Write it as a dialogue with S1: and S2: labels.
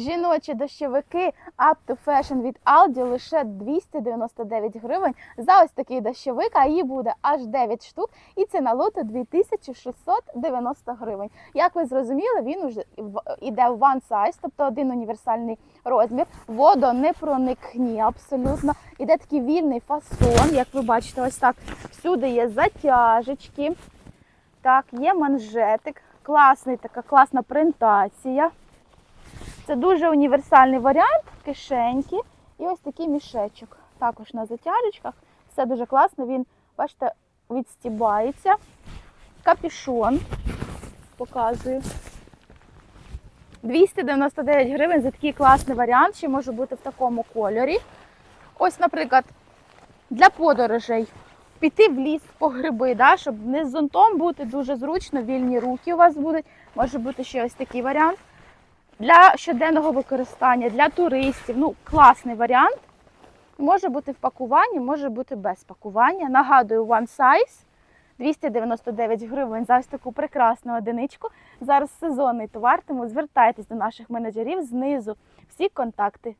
S1: Жіночі дощовики Up to Fashion від Aldi лише 299 гривень за ось такий дощовик, а її буде аж 9 штук, і ціна лоту 2690 гривень. Як ви зрозуміли, він уже іде в one size, тобто один універсальний розмір. Водонепроникні абсолютно. Іде такий вільний фасон, як ви бачите, ось так. Всюди є затяжечки. Так, є манжетик, класний, така класна принтація. Це дуже універсальний варіант, кишеньки і ось такий мішечок. Також на затяжечках. Все дуже класно. Він, бачите, відстібається. Капюшон. Показую. 299 гривень за такий класний варіант, ще може бути в такому кольорі. Ось, наприклад, для подорожей. Піти в ліс по гриби, да, щоб не з зонтом бути дуже зручно, вільні руки у вас будуть. Може бути ще ось такий варіант. Для щоденного використання, для туристів. Ну, класний варіант. Може бути в пакуванні, може бути без пакування. Нагадую, one size. 299 гривень за ось таку прекрасну одиничку. Зараз сезонний товар, тому звертайтесь до наших менеджерів знизу. Всі контакти